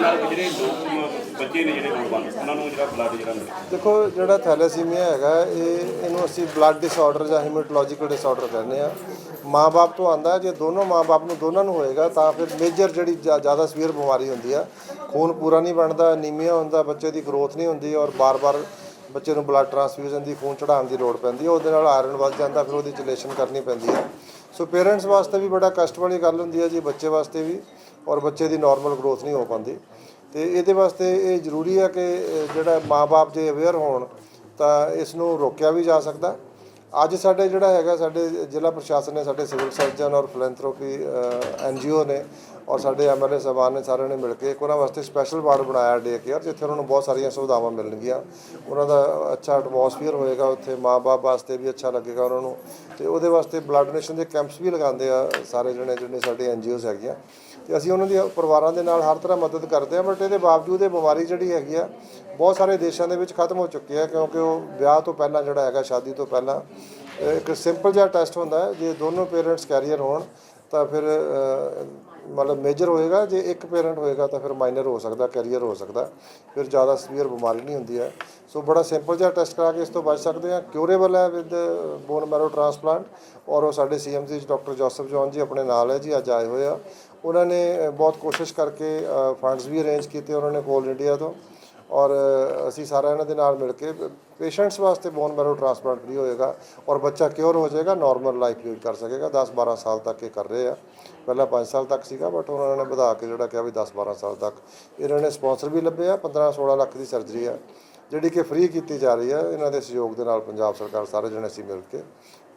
ਨਾਲ ਜਿਹੜੇ ਲੋਕ, ਬੱਚੇ ਨੇ ਜਿਹੜੇ ਲੋੜਵੰਦ ਉਹਨਾਂ ਨੂੰ ਜਿਹੜਾ ਬਲੱਡ ਜਿਹੜਾ ਮਿਲੇ ਦੇਖੋ, ਜਿਹੜਾ ਥੈਲੇਸੀਮੀਆ ਹੈਗਾ, ਇਹ, ਇਹਨੂੰ ਅਸੀਂ ਬਲੱਡ ਡਿਸਆਰਡਰ ਜਾਂ ਹੀਮੋਟੋਲੋਜੀਕਲ ਡਿਸਆਰਡਰ ਕਹਿੰਦੇ ਆ। ਮਾਂ-ਬਾਪ ਤੋਂ ਆਂਦਾ ਜੇ ਦੋਨੋਂ ਮਾਂ-ਬਾਪ ਨੂੰ ਦੋਨਾਂ ਨੂੰ ਹੋਏਗਾ, ਤਾਂ ਫਿਰ ਮੇਜਰ ਜਿਹੜੀ ਜ਼ਿਆਦਾ ਸਵੀਅਰ ਬਿਮਾਰੀ ਹੁੰਦੀ ਆ। ਖੂਨ ਪੂਰਾ ਨਹੀਂ ਬਣਦਾ, ਅਨੀਮੀਆ ਹੁੰਦਾ, ਬੱਚੇ ਦੀ ਗਰੋਥ ਨਹੀਂ ਹੁੰਦੀ ਔਰ ਬਾਰ-ਬਾਰ ਬੱਚੇ ਨੂੰ ਬਲੱਡ ਟ੍ਰਾਂਸਫਿਊਜ਼ਨ ਦੀ ਖੂਨ ਚੜਾਉਣ ਦੀ ਲੋੜ ਪੈਂਦੀ ਹੈ ਉਹਦੇ ਨਾਲ ਆਇਰਨ ਵੱਧ ਜਾਂਦਾ ਫਿਰ ਉਹਦੀ ਚਲੇਸ਼ਨ ਕਰਨੀ ਪੈਂਦੀ ਹੈ। ਸੋ ਪੇਰੈਂਟਸ ਵਾਸਤੇ ਵੀ ਬੜਾ ਕਸ਼ਟ ਵਾਲੀ ਗੱਲ ਹੁੰਦੀ ਹੈ ਜੀ ਬੱਚੇ ਵਾਸਤੇ ਵੀ ਔਰ ਬੱਚੇ ਦੀ ਨਾਰਮਲ ਗਰੋਥ ਨਹੀਂ ਹੋ ਪਾਉਂਦੀ। ਤੇ ਇਹਦੇ ਵਾਸਤੇ ਇਹ ਜ਼ਰੂਰੀ ਹੈ ਕਿ ਅਹ, ਜਿਹੜਾ ਮਾਪੇ ਜੇ ਅਵੇਅਰ ਹੋਣ ਤਾਂ ਇਸ ਨੂੰ ਰੋਕਿਆ ਵੀ ਜਾ ਸਕਦਾ। ਅੱਜ ਸਾਡੇ ਜਿਹੜਾ ਹੈਗਾ ਸਾਡੇ ਜ਼ਿਲ੍ਹਾ ਪ੍ਰਸ਼ਾਸਨ ਨੇ ਸਾਡੇ ਸਿਵਲ ਸਰਜਨ ਔਰ ਫਿਲੈਂਥਰੋਪੀ ਐਨਜੀਓ ਨੇ ਔਰ ਸਾਡੇ ਐਮਐਲਏ ਸਾਹਿਬਾਨ ਨੇ ਸਾਰਿਆਂ ਨੇ ਮਿਲ ਕੇ ਇੱਕ ਉਹਨਾਂ ਵਾਸਤੇ ਸਪੈਸ਼ਲ ਵਾਰਡ ਬਣਾਇਆ ਡੇ ਕੇਅਰ ਜਿੱਥੇ ਉਹਨਾਂ ਨੂੰ ਬਹੁਤ ਸਾਰੀਆਂ ਸੁਵਿਧਾਵਾਂ ਮਿਲਣਗੀਆਂ। ਉਹਨਾਂ ਦਾ ਅੱਛਾ ਐਟਮੋਸਫੀਅਰ ਹੋਏਗਾ ਉੱਥੇ ਮਾਪੇ ਵਾਸਤੇ ਵੀ ਅੱਛਾ ਲੱਗੇਗਾ ਉਹਨਾਂ ਨੂੰ। ਤੇ ਉਹਦੇ ਵਾਸਤੇ ਬਲੱਡ ਡੋਨੇਸ਼ਨ ਦੇ ਕੈਂਪਸ ਵੀ ਲਗਾਉਂਦੇ ਆ ਸਾਰੇ ਜਣੇ ਜਿਹੜੇ ਸਾਡੇ ਐਨਜੀਓਜ਼ ਹੈਗੀਆਂ। ਤੇ ਅਸੀਂ ਉਹਨਾਂ ਦੀ ਪਰਿਵਾਰਾਂ ਦੇ ਨਾਲ ਹਰ ਤਰ੍ਹਾਂ ਮਦਦ ਕਰਦੇ ਆ ਬਟ ਇਹਦੇ ਬਾਵਜੂਦ ਇਹ ਬਿਮਾਰੀ ਜਿਹੜੀ ਹੈਗੀ ਆ, ਬਹੁਤ ਸਾਰੇ ਦੇਸ਼ਾਂ ਦੇ ਵਿੱਚ ਖਤਮ ਹੋ ਚੁੱਕੀ ਹੈ, ਕਿਉਂਕਿ ਉਹ ਵਿਆਹ ਤੋਂ ਪਹਿਲਾਂ ਜਿਹੜਾ ਹੈਗਾ, ਸ਼ਾਦੀ ਤੋਂ ਪਹਿਲਾਂ ਇੱਕ ਸਿੰਪਲ ਜਿਹਾ ਟੈਸਟ ਹੁੰਦਾ ਹੈ, ਜੇ ਦੋਨੋਂ ਪੇਰੈਂਟਸ ਕੈਰੀਅਰ ਹੋਣ, ਤਾਂ ਫਿਰ ਮਤਲਬ ਮੇਜਰ ਹੋਏਗਾ, ਜੇ ਇੱਕ ਪੇਰੈਂਟ ਹੋਏਗਾ ਤਾਂ ਫਿਰ ਮਾਈਨਰ ਹੋ ਸਕਦਾ ਕੈਰੀਅਰ ਹੋ ਸਕਦਾ। ਫਿਰ ਜ਼ਿਆਦਾ ਸੀਵੀਅਰ ਬਿਮਾਰੀ ਨਹੀਂ ਹੁੰਦੀ ਹੈ। ਸੋ ਬੜਾ ਸਿੰਪਲ ਜਿਹਾ ਟੈਸਟ ਕਰਾ ਕੇ ਇਸ ਤੋਂ ਬਚ ਸਕਦੇ ਆ ਕਿਉਰੇਬਲ ਹੈ ਵਿਦ ਬੋਨ ਮੈਰੋ ਟ੍ਰਾਂਸਪਲਾਂਟ ਔਰ ਉਹ ਸਾਡੇ ਸੀਐਮਸੀ ਡਾਕਟਰ ਜੋਸਫ ਜੌਨ ਜੀ ਆਪਣੇ ਨਾਲ ਹੈ ਜੀ, ਅੱਜ ਆਏ ਹੋਏ ਆ। ਉਹਨਾਂ ਨੇ ਬਹੁਤ ਕੋਸ਼ਿਸ਼ ਕਰਕੇ ਫੰਡਸ ਵੀ ਅਰੇਂਜ ਕੀਤੇ ਉਹਨਾਂ ਨੇ ਕੋਲ ਇੰਡੀਆ ਤੋਂ। ਔਰ ਅਸੀਂ ਸਾਰਾ ਇਹਨਾਂ ਦੇ ਨਾਲ ਮਿਲ ਕੇ ਪੇਸ਼ੈਂਟਸ ਵਾਸਤੇ ਬੋਨ ਮੈਰੋ ਟ੍ਰਾਂਸਪਲਾਂਟ ਫ੍ਰੀ ਹੋਏਗਾ ਔਰ ਬੱਚਾ ਕਿਉਰ ਹੋ ਜਾਏਗਾ ਨਾਰਮਲ ਲਾਈਫ ਲੀਡ ਕਰ ਸਕੇਗਾ। 10 12 ਸਾਲ ਤੱਕ ਇਹ ਕਰ ਰਹੇ ਆ। ਪਹਿਲਾਂ 5 ਸਾਲ ਤੱਕ ਸੀਗਾ ਬਟ ਉਹਨਾਂ ਨੇ ਵਧਾ ਕੇ ਜਿਹੜਾ ਕਿਹਾ ਵੀ 10 12 ਸਾਲ ਤੱਕ। ਇਹਨਾਂ ਨੇ ਸਪਾਂਸਰ ਵੀ ਲੱਭੇ ਆ 15 16 ਲੱਖ ਦੀ ਸਰਜਰੀ ਆ, ਜਿਹੜੀ ਕਿ ਫ੍ਰੀ ਕੀਤੀ ਜਾ ਰਹੀ ਹੈ ਇਹਨਾਂ ਦੇ ਸਹਿਯੋਗ ਦੇ ਨਾਲ ਪੰਜਾਬ ਸਰਕਾਰ ਸਾਰੇ ਜਣੇ ਅਸੀਂ ਮਿਲ ਕੇ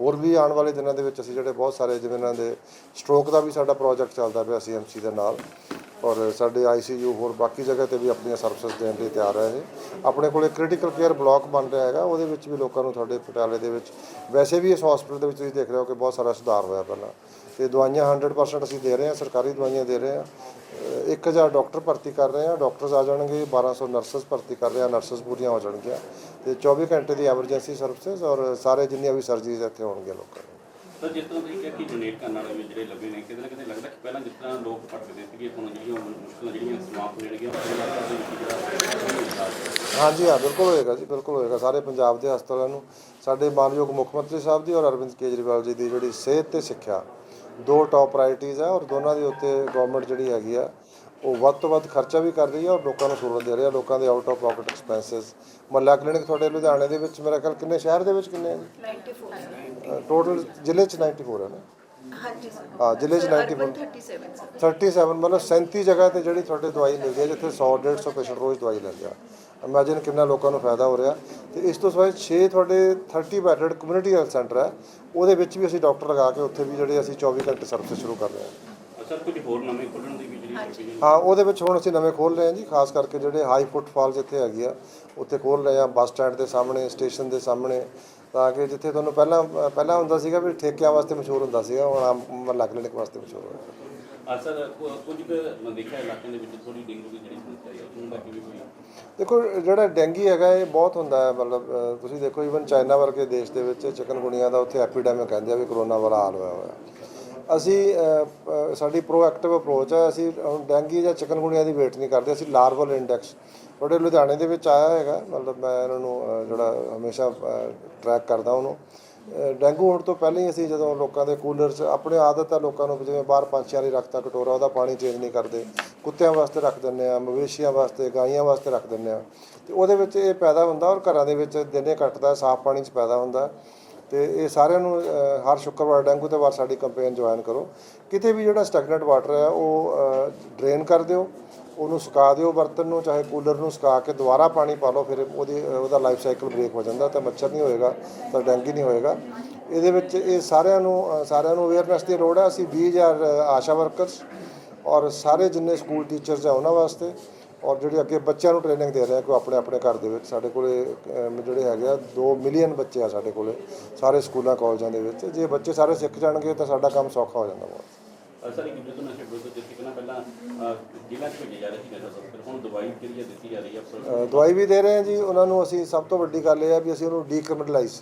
ਹੋਰ ਵੀ ਆਉਣ ਵਾਲੇ ਦਿਨਾਂ ਦੇ ਵਿੱਚ ਅਸੀਂ ਜਿਹੜੇ ਬਹੁਤ ਸਾਰੇ ਜਿਵੇਂ ਇਹਨਾਂ ਦੇ ਸਟ੍ਰੋਕ ਦਾ ਵੀ ਸਾਡਾ ਪ੍ਰੋਜੈਕਟ ਚੱਲਦਾ ਪਿਆ ਸੀਐਮਸੀ ਦੇ ਨਾਲ ਔਰ ਸਾਡੇ ਆਈਸੀਯੂ ਹੋਰ ਬਾਕੀ ਜਗ੍ਹਾ ਤੇ ਵੀ ਆਪਣੀਆਂ ਸਰਵਿਸਿਜ਼ ਦੇਣ ਲਈ ਤਿਆਰ ਹੈ ਇਹ। ਆਪਣੇ ਕੋਲੇ ਕ੍ਰਿਟੀਕਲ ਕੇਅਰ ਬਲਾਕ ਬਣ ਰਿਹਾ ਹੈਗਾ, ਉਹਦੇ ਵਿੱਚ ਵੀ ਲੋਕਾਂ ਨੂੰ ਸਾਡੇ ਪਟਿਆਲੇ ਦੇ ਵਿੱਚ ਵੈਸੇ ਵੀ ਇਸ ਹਸਪੀਟਲ ਦੇ ਵਿੱਚ ਤੁਸੀਂ ਦੇਖ ਰਹੇ ਹੋ ਕਿ ਬਹੁਤ ਸਾਰਾ ਸੁਧਾਰ ਹੋਇਆ ਪਹਿਲਾਂ। ਤੇ ਦਵਾਈਆਂ 100% ਅਸੀਂ ਦੇ ਰਹੇ ਹਾਂ, ਸਰਕਾਰੀ ਦਵਾਈਆਂ ਦੇ ਰਹੇ ਹਾਂ। ਅਹ 1000 ਡਾਕਟਰ ਭਰਤੀ ਕਰ ਰਹੇ ਹਾਂ ਡਾਕਟਰਸ ਆ ਜਾਣਗੇ 1200 ਨਰਸਸ ਭਰਤੀ ਕਰ ਰਹੇ ਹਾਂ ਨਰਸਸ ਪੂਰੀਆਂ ਹੋ ਜਾਣਗੀਆਂ। ਤੇ 24 ਘੰਟੇ ਦੀ ਐਮਰਜੈਂਸੀ ਸਰਵਿਸਿਜ਼ ਔਰ ਸਾਰੇ ਜਿੰਨੀਆਂ ਵੀ ਸਰਜਰੀਜ਼ ਇੱਥੇ ਹੋਣਗੀਆਂ ਲੋਕਾਂ ਨੂੰ। ਸਰ ਜਿਸ ਤਰ੍ਹਾਂ ਤੁਸੀਂ ਕਿਹਾ ਕਿ ਡੋਨੇਟ ਕਰਨ ਵਾਲੇ ਵੀ ਜਿਹੜੇ ਲੱਭੇ ਨੇ ਕਿਤੇ ਨਾ ਕਿਤੇ ਲੱਗਦਾ ਕਿ ਪਹਿਲਾਂ ਜਿਸ ਤਰ੍ਹਾਂ ਲੋਕ ਭਟਕਦੇ ਸੀਗੇ ਹੁਣ ਜਿਹੜੀਆਂ ਮੁ- ਮੁਸ਼ਕਲਾਂ ਜਿਹੜੀਆਂ ਸਮਾਪਤ ਹੋ ਜਾਣਗੀਆਂ ਉਹਦੇ ਨਾਲ ਸਾਡੇ ਵਿੱਚ ਜਿਹੜਾ ਹਾਂਜੀ ਹਾਂ ਬਿਲਕੁਲ ਹੋਏਗਾ ਜੀ ਬਿਲਕੁਲ ਹੋਏਗਾ। ਸਾਰੇ ਪੰਜਾਬ ਦੇ ਹਸਪਤਾਲਾਂ ਨੂੰ ਸਾਡੇ ਮਾਨਯੋਗ ਮੁੱਖ ਮੰਤਰੀ ਸਾਹਿਬ ਦੀ ਔਰ ਅਰਵਿੰਦ ਕੇਜਰੀਵਾਲ ਜੀ ਦੀ ਜਿਹੜੀ ਸਿਹਤ ਤੇ ਸਿੱਖਿਆ ਦੋ ਟੌਪ ਪ੍ਰਾਇੋਰਟੀਜ਼ ਹੈ ਔਰ ਦੋਨਾਂ ਦੇ ਉੱਤੇ ਗਵਰਨਮੈਂਟ ਜਿਹੜੀ ਹੈਗੀ ਆ ਉਹ ਵੱਧ ਤੋਂ ਵੱਧ ਖਰਚਾ ਵੀ ਕਰ ਰਹੀ ਹੈ ਔਰ ਲੋਕਾਂ ਨੂੰ ਸਹੂਲਤ ਦੇ ਰਹੀ ਹੈ ਲੋਕਾਂ ਦੇ out of pocket expenses Mohalla clinic ਤੁਹਾਡੇ ਲੁਧਿਆਣੇ ਦੇ ਵਿੱਚ ਮੇਰਾ ਖਿਆਲ ਕਿੰਨੇ ਸ਼ਹਿਰ ਦੇ ਵਿੱਚ ਕਿੰਨੇ ਹੈ ਜੀ? 94 ਟੋਟਲ ਜ਼ਿਲ੍ਹੇ ਚ 94 ਹੈ ਨਾ? ਹਾਂਜੀ ਸਰ। ਹਾਂ ਜ਼ਿਲ੍ਹੇ 'ਚ 94 37 ਸਰ। 37 ਮਤਲਬ 37 ਜਗ੍ਹਾ ਤੇ ਜਿਹੜੀ ਤੁਹਾਡੇ ਦਵਾਈ ਮਿਲਦੀ ਹੈ ਜਿੱਥੇ 100 150 ਪੇਸ਼ੈਂਟ ਰੋਜ਼ ਦਵਾਈ ਲੈਂਦੇ ਆ। ਇਮੇਜਿਨ ਕਿੰਨਾ ਲੋਕਾਂ ਨੂੰ ਫਾਇਦਾ ਹੋ ਰਿਹਾ। ਤੇ ਇਸ ਤੋਂ ਸਿਵਾਏ 6 ਤੁਹਾਡੇ 30 ਬੈਡਡ ਕਮਿਊਨਿਟੀ ਹੈਲਥ ਸੈਂਟਰ ਹੈ ਉਹਦੇ ਵਿੱਚ ਵੀ ਅਸੀਂ ਡਾਕਟਰ ਲਗਾ ਕੇ ਉੱਥੇ ਵੀ ਜਿਹੜੇ ਅਸੀਂ 24 ਘੰਟੇ ਸਰਵਿਸ ਸ਼ੁਰੂ ਕਰ ਰਹੇ ਹਾਂ ਸਰ ਕੁਝ ਹੋਰ ਨਵੇਂ ਹਾਂ ਉਹਦੇ ਵਿੱਚ ਹੁਣ ਅਸੀਂ ਨਵੇਂ ਖੋਲ ਰਹੇ ਹਾਂ ਜੀ ਖਾਸ ਕਰਕੇ ਜਿਹੜੇ ਹਾਈ ਫੁੱਟਫਾਲ ਜਿੱਥੇ ਹੈਗੀ ਆ ਉੱਥੇ ਖੋਲ ਰਹੇ ਹਾਂ ਬੱਸ ਸਟੈਂਡ ਦੇ ਸਾਹਮਣੇ ਸਟੇਸ਼ਨ ਦੇ ਸਾਹਮਣੇ ਤਾਂ ਕਿ ਜਿੱਥੇ ਤੁਹਾਨੂੰ ਪਹਿਲਾਂ ਪਹਿਲਾਂ ਹੁੰਦਾ ਸੀਗਾ ਵੀ ਠੇਕਿਆਂ ਵਾਸਤੇ ਮਸ਼ਹੂਰ ਹੁੰਦਾ ਸੀਗਾ ਹੁਣ ਆਮ ਮਹੱਲਾ ਕਲੀਨਿਕ ਵਾਸਤੇ ਮਸ਼ਹੂਰ ਹੋਇਆ ਆ ਸਰ ਕੁ- ਕੁਝ ਕੁ ਮੈਂ ਦੇਖਿਆ ਇਲਾਕਿਆਂ ਦੇ ਵਿੱਚ ਥੋੜੀ ਡੇਂਗੂ ਦੀ ਜਿਹੜੀ ਸਮੱਸਿਆ ਹੈ ਉਹਨੂੰ ਲੈ ਕੇ ਵੀ ਕੋਈ ਦੇਖੋ ਜਿਹੜਾ ਡੈਂਗੀ ਹੈਗਾ ਇਹ ਬਹੁਤ ਹੁੰਦਾ ਹੈ ਮਤਲਬ ਤੁਸੀਂ ਦੇਖੋ ਇਵਨ ਚਾਈਨਾ ਵਰਗੇ ਦੇਸ਼ ਦੇ ਵਿੱਚ ਚਿਕਨਗੁਨੀਆ ਦਾ ਉੱਥੇ ਐਪੀਡੈਮਿਕ ਕਹਿੰਦੇ ਆ ਵੀ ਕਰੋਨਾ ਵਾਲਾ ਹਾਲ ਹੋਇਆ ਹੋਇਆ। ਅਸੀਂ ਅਹ, ਅਹ, ਸਾਡੀ ਪ੍ਰੋਐਕਟਿਵ ਅਪਰੋਚ ਹੈ ਅਸੀਂ ਹੁਣ ਡੈਂਗੀ ਜਾਂ ਚਿਕਨਗੁਨੀਆ ਦੀ ਵੇਟ ਨਹੀਂ ਕਰਦੇ ਅਸੀਂ ਲਾਰਵਲ ਇੰਡੈਕਸ ਤੁਹਾਡੇ ਲੁਧਿਆਣੇ ਦੇ ਵਿੱਚ ਆਇਆ ਹੈਗਾ ਮਤਲਬ ਮੈਂ ਇਹਨਾਂ ਨੂੰ ਅਹ, ਜਿਹੜਾ ਹਮੇਸ਼ਾ ਟਰੈਕ ਕਰਦਾ ਉਹਨੂੰ। ਅਹ, ਡੈਂਗੂ ਹੋਣ ਤੋਂ ਪਹਿਲਾਂ ਹੀ ਅਸੀਂ ਜਦੋਂ ਲੋਕਾਂ ਦੇ ਕੂਲਰ 'ਚ ਆਪਣੇ ਆਦਤ ਹੈ ਲੋਕਾਂ ਨੂੰ ਵੀ ਜਿਵੇਂ ਬਾਹਰ ਪੰਛੀਆਂ ਲਈ ਰੱਖਤਾ ਕਟੋਰਾ ਉਹਦਾ ਪਾਣੀ ਚੇਂਜ ਨਹੀਂ ਕਰਦੇ। ਕੁੱਤਿਆਂ ਵਾਸਤੇ ਰੱਖ ਦਿੰਦੇ ਆ ਮਵੇਸ਼ੀਆਂ ਵਾਸਤੇ ਗਾਈਆਂ ਵਾਸਤੇ ਰੱਖ ਦਿੰਦੇ ਆ ਤੇ ਉਹਦੇ ਵਿੱਚ ਇਹ ਪੈਦਾ ਹੁੰਦਾ ਔਰ ਘਰਾਂ ਦੇ ਵਿੱਚ ਦਿਨੇ ਕੱਟਦਾ ਸਾਫ਼ ਪਾਣੀ 'ਚ ਪੈਦਾ ਹੁੰਦਾ। ਤੇ ਇਹ ਸਾਰਿਆਂ ਨੂੰ ਹਰ ਸ਼ੁੱਕਰਵਾਰ, ਡੈਂਗੂ ਤੇ ਵਾਰ ਸਾਡੀ ਕੰਪੇਨ ਜੁਆਇਨ ਕਰੋ। ਕਿਤੇ ਵੀ ਜਿਹੜਾ ਸਟੈਗਨੈਂਟ ਵਾਟਰ ਹੈ, ਉਹ ਡਰੇਨ ਕਰ ਦਿਓ, ਉਹਨੂੰ ਸੁਕਾ ਦਿਓ ਬਰਤਨ ਨੂੰ, ਚਾਹੇ ਕੂਲਰ ਨੂੰ ਸੁਕਾ ਕੇ ਦੁਬਾਰਾ ਪਾਣੀ ਪਾ ਲਓ, ਫਿਰ ਉਹਦੀ, ਉਹਦਾ ਲਾਈਫ ਸਾਈਕਲ ਬ੍ਰੇਕ ਹੋ ਜਾਂਦਾ, ਤਾਂ ਮੱਛਰ ਨਹੀਂ ਹੋਏਗਾ, ਤਾਂ ਡੈਂਗੀ ਨਹੀਂ ਹੋਏਗਾ। ਇਹਦੇ ਵਿੱਚ ਇਹ ਸਾਰਿਆਂ ਨੂੰ ਸਾਰਿਆਂ ਨੂੰ ਅਵੇਅਰਨੈਸ ਦੀ ਲੋੜ ਹੈ। ਅਸੀਂ 20000 ਆਸ਼ਾ ਵਰਕਰਸ ਔਰ ਸਾਰੇ ਜਿੰਨੇ ਸਕੂਲ ਟੀਚਰਸ ਆ ਉਹਨਾਂ ਵਾਸਤੇ ਔਰ ਜਿਹੜੇ ਅੱਗੇ ਬੱਚਿਆਂ ਨੂੰ ਟ੍ਰੇਨਿੰਗ ਦੇ ਰਹੇ ਆ ਕੋਈ ਆਪਣੇ ਆਪਣੇ ਘਰ ਦੇ ਵਿੱਚ ਸਾਡੇ ਕੋਲੇ ਅਮ, ਜਿਹੜੇ ਹੈਗੇ ਆ 2 ਮਿਲੀਅਨ ਬੱਚੇ ਆ ਸਾਡੇ ਕੋਲੇ ਸਾਰੇ ਸਕੂਲਾਂ ਕਾਲਜਾਂ ਦੇ ਵਿੱਚ। ਜੇ ਬੱਚੇ ਸਾਰੇ ਸਿੱਖ ਜਾਣਗੇ ਤਾਂ ਸਾਡਾ ਕੰਮ ਸੌਖਾ ਹੋ ਜਾਂਦਾ ਬਹੁਤ। ਸਰ ਇੱਕ ਜਦੋਂ ਨਸ਼ੇ ਵਿਰੁੱਧ ਜਿੱਥੇ ਕਿ ਨਾ ਪਹਿਲਾਂ ਅ, ਜੇਲ੍ਹਾਂ 'ਚ ਭੇਜੇ ਜਾ ਰਹੇ ਸੀ ਨਸ਼ਾ ਤਸਕਰ ਹੁਣ ਦਵਾਈ ਜਿਹੜੀ ਹੈ ਦਿੱਤੀ ਜਾ ਰਹੀ ਹੈ? ਅਫਸਰ ਦਵਾਈ ਵੀ ਦੇ ਰਹੇ ਹਾਂ ਜੀ। ਉਹਨਾਂ ਨੂੰ ਅਸੀਂ ਸਭ ਤੋਂ ਵੱਡੀ ਗੱਲ ਇਹ ਹੈ ਵੀ ਅਸੀਂ ਉਹਨੂੰ ਡੀਕ੍ਰਿਮੀਨਲਾਈਜ਼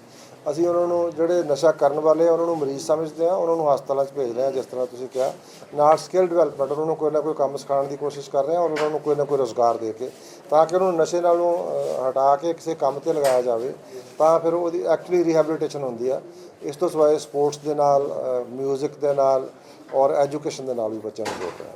ਅਸੀਂ ਉਹਨਾਂ ਨੂੰ ਜਿਹੜੇ ਨਸ਼ਾ ਕਰਨ ਵਾਲੇ ਆ ਉਹਨਾਂ ਨੂੰ ਮਰੀਜ਼ ਸਮਝਦੇ ਆ ਉਹਨਾਂ ਨੂੰ ਹਸਪਤਾਲਾਂ 'ਚ ਭੇਜ ਰਹੇ ਆ ਜਿਸ ਤਰ੍ਹਾਂ ਤੁਸੀਂ ਕਿਹਾ। ਨਾਲ ਸਕਿੱਲ ਡਿਵੈਲਪਮੈਂਟ ਉਹਨਾਂ ਨੂੰ ਕੋਈ ਨਾ ਕੋਈ ਕੰਮ ਸਿਖਾਉਣ ਦੀ ਕੋਸ਼ਿਸ਼ ਕਰ ਰਹੇ ਆ ਔਰ ਉਹਨਾਂ ਨੂੰ ਕੋਈ ਨਾ ਕੋਈ ਰੋਜ਼ਗਾਰ ਦੇ ਕੇ। ਤਾਂ ਕਿ ਉਹਨੂੰ ਨਸ਼ੇ ਨਾਲੋਂ ਅ, ਹਟਾ ਕੇ ਕਿਸੇ ਕੰਮ ਤੇ ਲਗਾਇਆ ਜਾਵੇ ਤਾਂ ਫਿਰ ਉਹਦੀ ਐਕਚੁਅਲੀ ਰੀਹੈਬਿਲਿਟੇਸ਼ਨ ਹੁੰਦੀ ਆ। ਇਸ ਤੋਂ ਸਿਵਾਏ ਸਪੋਰਟਸ ਦੇ ਨਾਲ ਮਿਊਜ਼ਿਕ ਦੇ ਨਾਲ ਔਰ ਐਜੂਕੇਸ਼ਨ ਦੇ ਨਾਲ ਵੀ ਬੱਚਿਆਂ ਨੂੰ ਜੋੜਦੇ ਆ